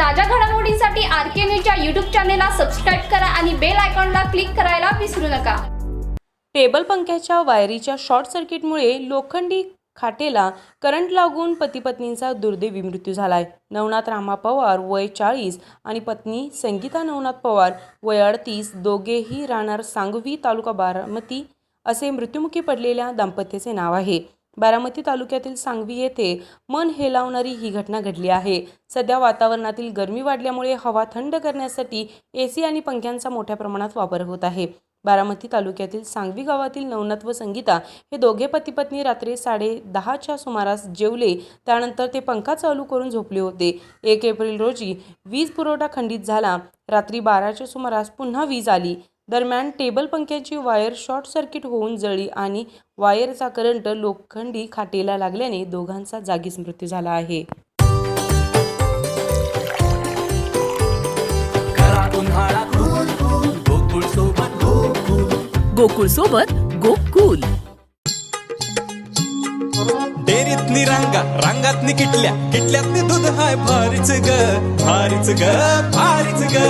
ताज्या घडामोडींसाठी आर के न्यूजच्या यूट्यूब चॅनेलला सबस्क्राईब करा आणि बेल आयकॉनला क्लिक करायला विसरू नका. टेबल पंख्याच्या वायरीच्या शॉर्ट सर्किटमुळे लोखंडी खाटेला करंट लागून पतीपत्नींचा दुर्दैवी मृत्यू झालाय. नवनाथ रामा पवार वय चाळीस आणि पत्नी संगीता नवनाथ पवार वय अडतीस दोघेही राहणार सांगवी तालुका बारामती असे मृत्युमुखी पडलेल्या दाम्पत्याचे नाव आहे. बारामती तालुक्यातील सांगवी येथे मन हेलावणारी ही घटना घडली आहे. सध्या वातावरणातील गरमी वाढल्यामुळे हवा थंड करण्यासाठी एसी आणि पंख्यांचा मोठ्या प्रमाणात वापर होत आहे. बारामती तालुक्यातील सांगवी गावातील नवनाथ व संगीता हे दोघे पती पत्नी रात्री साडे दहाच्या सुमारास जेवले. त्यानंतर ते पंखा चालू करून झोपले होते. एक एप्रिल रोजी वीज पुरवठा खंडित झाला. रात्री बाराच्या सुमारास पुन्हा वीज आली. दरम्यान टेबल पंख्याची वायर शॉर्ट सर्किट होऊन जळली आणि वायरचा करंट लोखंडी खाटेला लागल्याने दोघांचा जागीच मृत्यू झाला आहे. गोकुळ सोबत गोकुल. डेरीतली रांगा रांगातनी किटल्या किटल्यातनी दूध हाय भारीच ग भारीच ग भारीच ग.